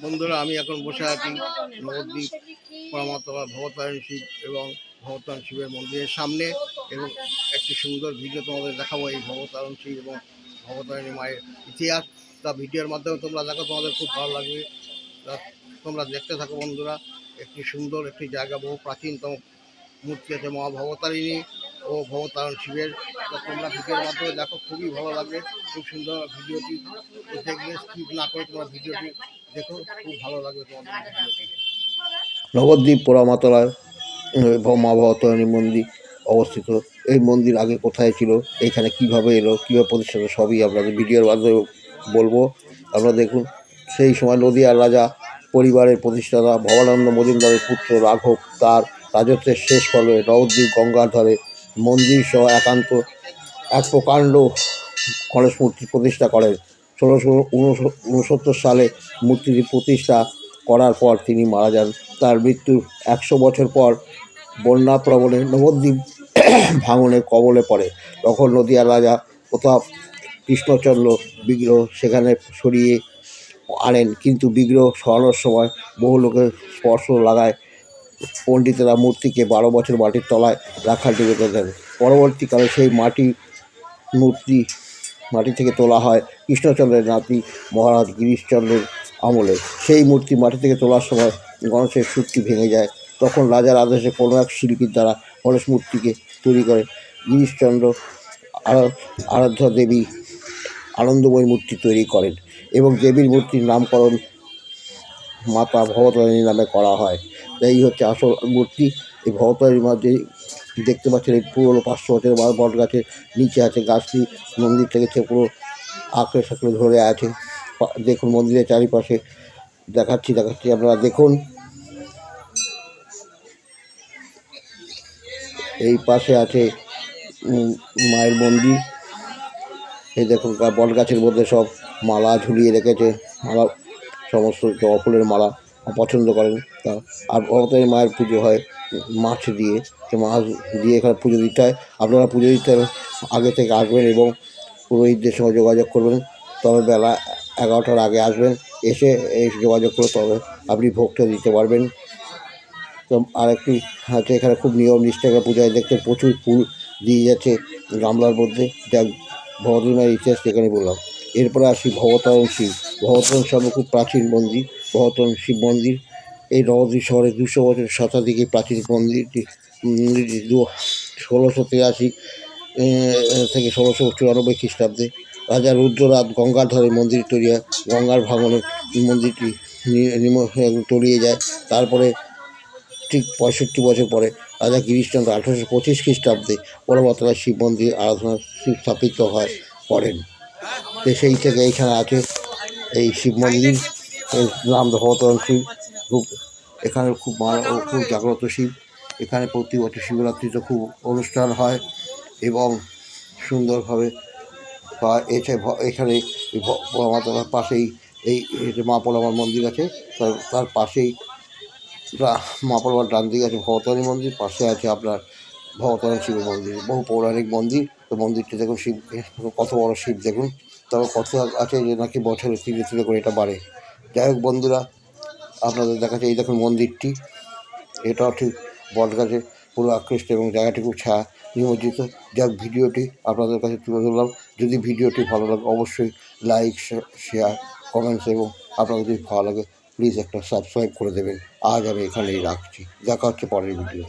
বন্ধুরা, আমি এখন বসে আছি নবদ্বীপ পরমাত্মা ভবতারণ শিব এবং ভবতারণ শিবের মন্দিরের সামনে এবং একটি সুন্দর ভিডিও তোমাদের দেখাবো, এই ভবতারণ শিব এবং ভবতারণী মায়ের ইতিহাস। তা ভিডিওর মাধ্যমে তোমরা দেখো, তোমাদের খুব ভালো লাগবে। তা তোমরা দেখতে থাকো বন্ধুরা, একটি সুন্দর একটি জায়গা, বহু প্রাচীনতম মূর্তি আছে মা ভবতারিণী ও ভবতারণ শিবের তোমরা ভিডিওর মাধ্যমে দেখো, খুবই ভালো লাগবে, খুব সুন্দর ভিডিওটি দেখলে স্কিপ না করে তোমরা ভিডিওটি দেখো, খুব ভালো লাগবে নবদ্বীপ পোড়ামাতলায় মা ভবতারিণী মন্দির অবস্থিত। এই মন্দির আগে কোথায় ছিল, এখানে কীভাবে এলো, কীভাবে প্রতিষ্ঠা সবই আপনাদের ভিডিওর মাধ্যমে বলব। আপনারা দেখুন, সেই সময় নদিয়ার রাজা, পরিবারের প্রতিষ্ঠাতা ভবানন্দ মজুমদারের পুত্র রাঘব, তার রাজত্বের শেষ পর্বে নবদ্বীপ গঙ্গার ধারে মন্দির সহ একান্ত এক প্রকাণ্ড গণেশ মূর্তি প্রতিষ্ঠা করেন। ষোলোশো উনসত্তর সালে মূর্তিটি প্রতিষ্ঠা করার পর তিনি মারা যান। তার মৃত্যুর একশো বছর পর বন্যা প্রবণে নবদ্বীপ ভাঙনের কবলে পড়ে। তখন নদিয়ার রাজা প্রতাপ কৃষ্ণচন্দ্র বিগ্রহ সেখানে সরিয়ে আনেন। কিন্তু বিগ্রহ সরানোর সময় বহু লোকের স্পর্শ লাগায় পণ্ডিতেরা মূর্তিকে বারো বছর মাটির তলায় রাখালটি রেখে দেন। পরবর্তীকালে সেই মাটি মূর্তি, মাটি থেকে তোলা হয় কৃষ্ণচন্দ্রের নাতি মহারাজ গিরিশচন্দ্রের আমলে। সেই মূর্তি মাটি থেকে তোলার সময় গণেশের সুরটি ভেঙে যায়। তখন রাজার আদেশে কোনো এক শিল্পীর দ্বারা গণেশ মূর্তিকে তৈরি করে। গিরিশচন্দ্র আরা- আরাধ্য দেবী আনন্দময়ী মূর্তি তৈরি করেন এবং দেবীর মূর্তির নামকরণ মাতা ভবতারিণী নামে করা হয়। এই হচ্ছে আসল মূর্তি। এই ভবতারিণীর মধ্যে দেখতে পাচ্ছেন এই পুরোনো পাঁচশো বছরের বট গাছের নিচে আছে গাছটি। মন্দির থেকে সে পুরো আঁকড়ে সাঁকড়ে ধরে আছে। দেখুন মন্দিরের চারিপাশে দেখাচ্ছি দেখাচ্ছি আপনারা দেখুন। এই পাশে আছে মায়ের মন্দির। এই দেখুন বট গাছের মধ্যে সব মালা ঝুলিয়ে রেখেছে। মালা, সমস্ত জবা ফুলের মালা। পছন্দ করেন তা। আর ভগতের মায়ের পুজো হয় মাছ দিয়ে তো মাছ দিয়ে এখানে পুজো দিতে হয়। আপনারা পুজো দিতে আগে থেকে আসবেন এবং পুরোহিতদের সঙ্গে যোগাযোগ করবেন। তবে বেলা এগারোটার আগে আসবেন, এসে এই যোগাযোগ করে তবে আপনি ভোগটা দিতে পারবেন। তো আরেকটি হচ্ছে এখানে খুব নিয়ম নিষ্ঠাকে পূজায় দেখতে প্রচুর ফুল দিয়ে যাচ্ছে গামলার মধ্যে। যা ভগবতীমার ইতিহাস সেখানে বললাম। এরপরে আসি ভবতারণ শিব ভবতারণ শিব খুব প্রাচীন মন্দির ভবতারণ শিব মন্দির। এই নবদ্বীপ শহরে দুশো বছর শতাধিক প্রাচীন মন্দিরটি দু ষোলোশো তিরাশি থেকে ষোলোশো চুরানব্বই খ্রিস্টাব্দে রাজা রুদ্রনাথ গঙ্গার ধারে মন্দির তৈরি হয়। গঙ্গার ভাঙনে মন্দিরটি তলিয়ে যায়। তারপরে ঠিক পঁয়ষট্টি বছর পরে রাজা গিরিশচন্দ্র আঠারোশো পঁচিশ খ্রিস্টাব্দে পরবর্তীকালে শিব মন্দির আরাধনা স্থাপিত হয় করেন। তো সেই থেকে এইখানে আছে এই শিব মন্দির। নাম ভবতরণ শিব খুব এখানে খুব খুব জাগ্রত শিব। এখানে প্রতি বছর শিবরাত্রিতে খুব অনুষ্ঠান হয় এবং সুন্দরভাবে বা এছে ভ- এখানে পোড়ামাতার পাশেই এই মা পোড়ামার মন্দির আছে, তার তার পাশেই মা পোড়ামার ডান দিকে আছে ভবতারণী মন্দির, পাশে আছে আপনার ভবতারণ শিবের মন্দির। বহু পৌরাণিক মন্দির। তো মন্দিরটি দেখুন শিব, কত বড় শিব দেখুন। তবে কথা আছে যে নাকি বছরে তিলে তিলে করে এটা বাড়ে। যাই হোক বন্ধুরা, আপনাদের দেখাচ্ছে এই দেখুন মন্দিরটি। এটাও ঠিক বটগাছে পুরো আকৃষ্ট এবং জায়গাটি খুব ছায়া নিমজ্জিত। যাক ভিডিওটি আপনাদের কাছে তুলে ধরলাম। যদি ভিডিওটি ভালো লাগে অবশ্যই লাইক শেয়ার কমেন্টস এবং আপনাদের যদি ভালো লাগে প্লিজ একটা সাবস্ক্রাইব করে দেবেন। আজ আমি এখানেই রাখছি। দেখা হচ্ছে পরের ভিডিও